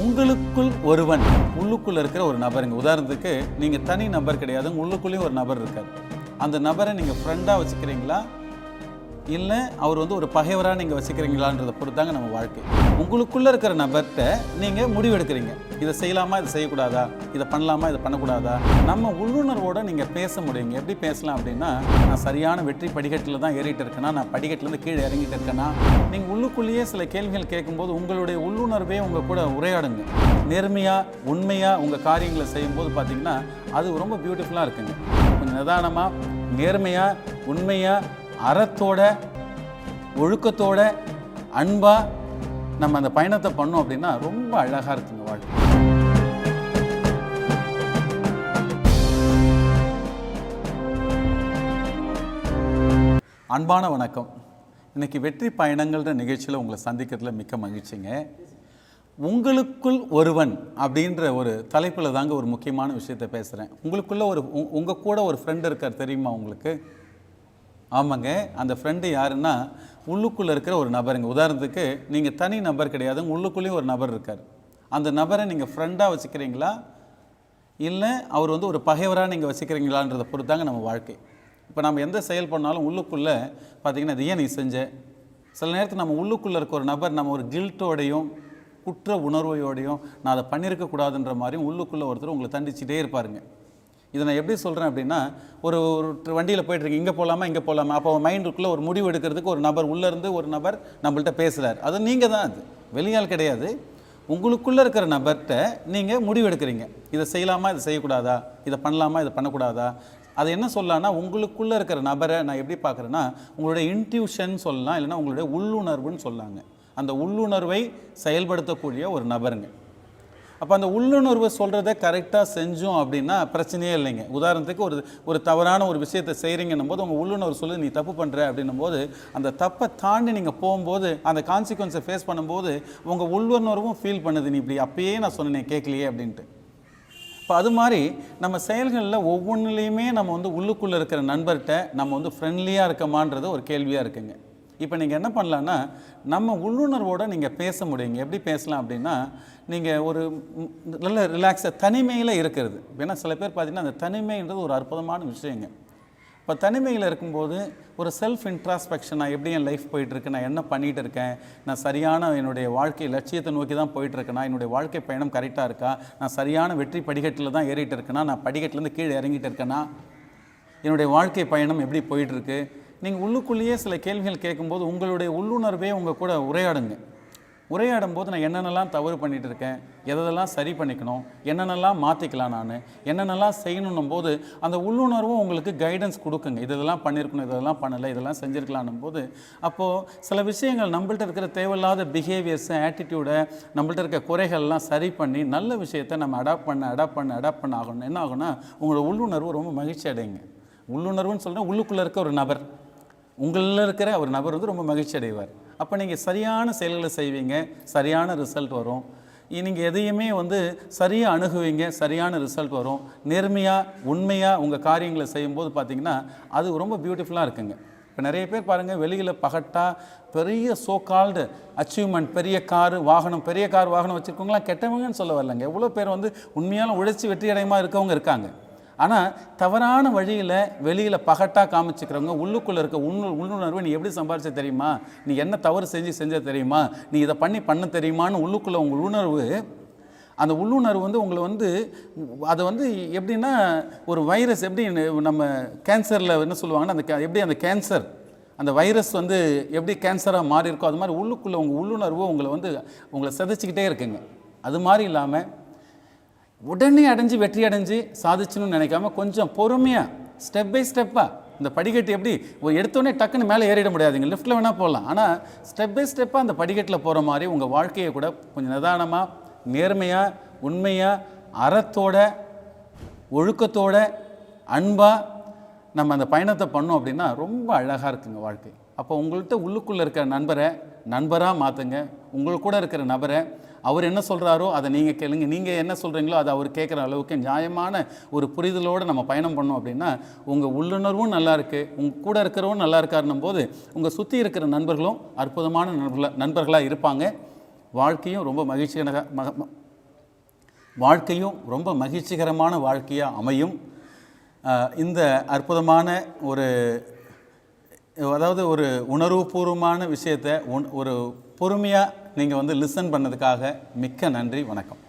உங்களுக்குள் ஒருவன் உள்ளுக்குள்ளே இருக்கிற ஒரு நபருங்க உதாரணத்துக்கு நீங்க தனி நபர் கிடையாது உள்ளுக்குள்ளேயும் ஒரு நபர் இருக்கார். அந்த நபரை நீங்க ஃப்ரெண்டா வச்சுக்கிறீங்களா? இல்லை அவர் வந்து ஒரு பகைவராக நீங்கள் வச்சுக்கிறீங்களான்றதை பொறுத்தாங்க நம்ம வாழ்க்கை. உங்களுக்குள்ளே இருக்கிற நபர்கிட்ட நீங்கள் முடிவெடுக்கிறீங்க. இதை செய்யலாமா இதை செய்யக்கூடாதா? இதை பண்ணலாமா இதை பண்ணக்கூடாதா? நம்ம உள்ளுணர்வோடு நீங்கள் பேச முடியுங்க. எப்படி பேசலாம் அப்படின்னா நான் சரியான வெற்றி படிக்கட்டில் தான் ஏறிட்டு இருக்கேனா? நான் படிக்கட்டிலேருந்து கீழே இறங்கிட்டு இருக்கேனா? நீங்கள் உள்ளுக்குள்ளேயே சில கேள்விகள் கேட்கும்போது உங்களுடைய உள்ளுணர்வே உங்கள் கூட உரையாடுங்க. நேர்மையாக உண்மையாக உங்கள் காரியங்களை செய்யும்போது பார்த்தீங்கன்னா அது ரொம்ப பியூட்டிஃபுல்லாக இருக்குங்க. கொஞ்சம் நிதானமாக நேர்மையாக உண்மையாக அறத்தோட ஒழுக்கத்தோட அன்பா நம்ம அந்த பயணத்தை பண்ணோம் அப்படின்னா ரொம்ப அழகா இருக்குங்க வாழ்க்கை. அன்பான வணக்கம். இன்னைக்கு வெற்றி பயணங்கள்ன்ற நிகழ்ச்சியில் உங்களை சந்திக்கிறதுல மிக்க மகிழ்ச்சிங்க. உங்களுக்குள் ஒருவன் அப்படின்ற ஒரு தலைப்பில் தாங்க ஒரு முக்கியமான விஷயத்தை பேசுகிறேன் உங்களுக்குள்ள ஒரு உங்கள் கூட ஒரு ஃப்ரெண்ட் இருக்கார் தெரியுமா உங்களுக்கு? ஆமாங்க. அந்த ஃப்ரெண்டு யாருன்னா உள்ளுக்குள்ளே இருக்கிற ஒரு நபருங்க. உதாரணத்துக்கு நீங்கள் தனி நபர் கிடையாது உள்ளுக்குள்ளேயும் ஒரு நபர் இருக்கார். அந்த நபரை நீங்கள் ஃப்ரெண்டாக வச்சுக்கிறீங்களா? இல்லை அவர் வந்து ஒரு பகைவராக நீங்கள் வச்சுக்கிறீங்களான்றதை பொறுத்தாங்க நம்ம வாழ்க்கை. இப்போ நம்ம எந்த செயல் பண்ணாலும் உள்ளுக்குள்ளே பார்த்தீங்கன்னா இது ஏன் நீ செஞ்ச. சில நேரத்தில் நம்ம உள்ளுக்குள்ளே இருக்க ஒரு நபர் நம்ம ஒரு கில்ட்டோடையும் குற்ற உணர்வையோடையும் நான் அதை பண்ணியிருக்கக்கூடாதுன்ற மாதிரியும் உள்ளுக்குள்ளே ஒருத்தர் உங்களை தண்டிச்சிட்டே இருப்பாருங்க. இதை நான் எப்படி சொல்கிறேன் அப்படின்னா ஒரு ஒரு வண்டியில் போயிட்டுருக்கு இங்கே போகலாமா இங்கே போகலாமா அப்போ மைண்டுக்குள்ளே ஒரு முடிவு எடுக்கிறதுக்கு ஒரு நபர் உள்ளேருந்து ஒரு நபர் நம்மள்கிட்ட பேசுகிறார் அது நீங்கள் தான் அது. வெளியால் கிடையாது. உங்களுக்குள்ளே இருக்கிற நபர்கிட்ட நீங்கள் முடிவு எடுக்கிறீங்க. இதை செய்யலாமா இதை செய்யக்கூடாதா இதை பண்ணலாமா இதை பண்ணக்கூடாதா? அது என்ன சொல்லலாம்னா உங்களுக்குள்ளே இருக்கிற நபரை நான் எப்படி பார்க்குறேன்னா உங்களுடைய இன்ட்யூஷன் சொல்லலாம் இல்லைன்னா உங்களுடைய உள்ளுணர்வுன்னு சொல்லாங்க. அந்த உள்ளுணர்வை செயல்படுத்தக்கூடிய ஒரு நபருங்க. அப்போ அந்த உள்ளுணர்வு சொல்கிறத கரெக்டாக செஞ்சோம் அப்படின்னா பிரச்சனையே இல்லைங்க. உதாரணத்துக்கு ஒரு ஒரு தவறான ஒரு விஷயத்தை செய்கிறீங்கன்னும் போது உங்கள் உள்ளுணர்வு சொல்லி நீ தப்பு பண்ணுற அப்படின்னும் போது அந்த தப்பை தாண்டி நீங்கள் போகும்போது அந்த கான்சிக்வன்ஸை ஃபேஸ் பண்ணும்போது உங்கள் உள்ளுணர்வும் ஃபீல் பண்ணுது. நீ இப்படி அப்பயே நான் சொன்னேன் கேட்கலையே அப்படின்ட்டு. இப்போ அது மாதிரி நம்ம செயல்களில் ஒவ்வொன்றுலேயுமே நம்ம வந்து உள்ளுக்குள்ளே இருக்கிற நண்பர்கிட்ட நம்ம வந்து ஃப்ரெண்ட்லியாக இருக்கமான்றது ஒரு கேள்வியாக இருக்குங்க. இப்போ நீங்கள் என்ன பண்ணலான்னா நம்ம உள்ளுணர்வோடு நீங்கள் பேச முடியுங்க. எப்படி பேசலாம் அப்படின்னா நீங்கள் ஒரு நல்ல ரிலாக்ஸாக தனிமையில் இருக்கிறது. ஏன்னா சில பேர் பார்த்தீங்கன்னா அந்த தனிமைன்றது ஒரு அற்புதமான விஷயங்க. இப்போ தனிமையில் இருக்கும்போது ஒரு செல்ஃப் இன்ட்ராஸ்பெக்ஷன் நான் எப்படி என் லைஃப் போயிட்டுருக்கு நான் என்ன பண்ணிகிட்டு இருக்கேன் நான் சரியான என்னுடைய வாழ்க்கை லட்சியத்தை நோக்கி தான் போயிட்டுருக்கேனா என்னுடைய வாழ்க்கை பயணம் கரெக்டாக இருக்கா நான் சரியான வெற்றி படிக்கட்டில் தான் ஏறிட்டு இருக்கேனா நான் படிக்கட்டிலேருந்து கீழே இறங்கிட்டு இருக்கேனா என்னுடைய வாழ்க்கை பயணம் எப்படி போயிட்டுருக்கு நீங்கள் உள்ளுக்குள்ளேயே சில கேள்விகள் கேட்கும்போது உங்களுடைய உள்ளுணர்வே உங்கள் கூட உரையாடுங்க. உரையாடும் போது நான் என்னென்னலாம் தவறு பண்ணிகிட்டு இருக்கேன் எதெல்லாம் சரி பண்ணிக்கணும் என்னென்னலாம் மாற்றிக்கலாம் நான் என்னென்னலாம் செய்யணும் போது அந்த உள்ளுணர்வும் உங்களுக்கு கைடன்ஸ் கொடுக்குங்க. இதெல்லாம் பண்ணியிருக்கணும் இதெல்லாம் பண்ணலை இதெல்லாம் செஞ்சுருக்கலான் போது அப்போது சில விஷயங்கள் நம்மள்ட்ட இருக்கிற தேவையில்லாத பிஹேவியர்ஸை ஆட்டிடியூடை நம்மள்ட்ட இருக்க குறைகள்லாம் சரி பண்ணி நல்ல விஷயத்தை நம்ம அடாப்ட் பண்ண அடாப்ட் பண்ண அடாப்ட் பண்ண ஆகணும். என்ன ஆகும்னா உங்களோட உள்ளுணர்வு ரொம்ப மகிழ்ச்சி அடையுங்க. உள்ளுணர்வுன்னு சொல்கிறேன் உள்ளுக்குள்ளே இருக்க ஒரு நபர். உங்களில் இருக்கிற ஒரு நபர் வந்து ரொம்ப மகிழ்ச்சி அடைவார். அப்போ நீங்கள் சரியான செயல்களை செய்வீங்க சரியான ரிசல்ட் வரும். நீங்கள் எதையுமே வந்து சரியாக அணுகுவீங்க சரியான ரிசல்ட் வரும். நேர்மையாக உண்மையாக உங்கள் காரியங்களை செய்யும்போது பார்த்தீங்கன்னா அது ரொம்ப பியூட்டிஃபுல்லாக இருக்குங்க. இப்போ நிறைய பேர் பாருங்கள் வெளியில் பகட்டாக பெரிய சோ கால்டு அச்சீவ்மெண்ட் பெரிய காரு வாகனம் பெரிய கார் வாகனம் வச்சுருக்கவங்களாம் கெட்டவங்கன்னு சொல்ல வரலங்க. எவ்வளோ பேர் வந்து உண்மையான உழைச்சி வெற்றியடையமாக இருக்கவங்க இருக்காங்க. ஆனால் தவறான வழியில் வெளியில் பகட்டாக காமிச்சிக்கிறவங்க உள்ளுக்குள்ளே இருக்க உன்னு உள்ளுணர்வை நீ எப்படி சம்பாரிச்ச தெரியுமா? நீ என்ன தவறு செஞ்சு செஞ்ச தெரியுமா? நீ இதை பண்ணி பண்ண தெரியுமான்னு உள்ளுக்குள்ளே உங்கள் உணர்வு அந்த உள்ளுணர்வு வந்து உங்களை வந்து அதை வந்து எப்படின்னா ஒரு வைரஸ் எப்படி நம்ம கேன்சரில் என்ன சொல்லுவாங்கன்னா அந்த எப்படி அந்த கேன்சர் அந்த வைரஸ் வந்து எப்படி கேன்சராக மாறி இருக்கோ அது மாதிரி உள்ளுக்குள்ளே உங்கள் உள்ளுணர்வு உங்களை வந்து உங்களை சிதைச்சிக்கிட்டே இருக்குங்க. அது மாதிரி இல்லாமல் உடனே அடைஞ்சு வெற்றி அடைஞ்சு சாதிச்சணும்னு நினைக்காம கொஞ்சம் பொறுமையாக ஸ்டெப் பை ஸ்டெப்பாக இந்த படிக்கட்டு எப்படி எடுத்தோடனே டக்குன்னு மேலே ஏறிட முடியாதுங்க. லிஃப்ட்டில் வேணால் போகலாம். ஆனால் ஸ்டெப் பை ஸ்டெப்பாக அந்த படிக்கட்டில் போகிற மாதிரி உங்கள் வாழ்க்கையை கூட கொஞ்சம் நிதானமாக நேர்மையாக உண்மையாக அறத்தோட ஒழுக்கத்தோட அன்பாக நம்ம அந்த பயணத்தை பண்ணோம் அப்படின்னா ரொம்ப அழகாக இருக்குங்க வாழ்க்கை. அப்போ உங்கள்கிட்ட உள்ளுக்குள்ளே இருக்கிற நண்பரை நண்பராக மாற்றுங்க உங்கள் கூட இருக்கிற நபரை அவர் என்ன சொல்கிறாரோ அதை நீங்கள் கேளுங்க. நீங்கள் என்ன சொல்கிறீங்களோ அதை அவர் கேட்குற அளவுக்கு நியாயமான ஒரு புரிதலோடு நம்ம பயணம் பண்ணோம் அப்படின்னா உங்கள் உள்ளுணர்வும் நல்லா இருக்குது உங்கள் கூட இருக்கிறவும் நல்லா இருக்காருன்னும் போது உங்கள் சுற்றி இருக்கிற நண்பர்களும் அற்புதமான நண்பர்களாக நண்பர்களாக இருப்பாங்க. வாழ்க்கையும் ரொம்ப மகிழ்ச்சியான மக- வாழ்க்கையும் ரொம்ப மகிழ்ச்சிகரமான வாழ்க்கையாக அமையும். இந்த அற்புதமான ஒரு அதாவது ஒரு உணர்வுபூர்வமான விஷயத்தை ஒன் ஒரு பொறுமையாக நீங்கள் வந்து லிசன் பண்ணதுக்காக மிக்க நன்றி வணக்கம்.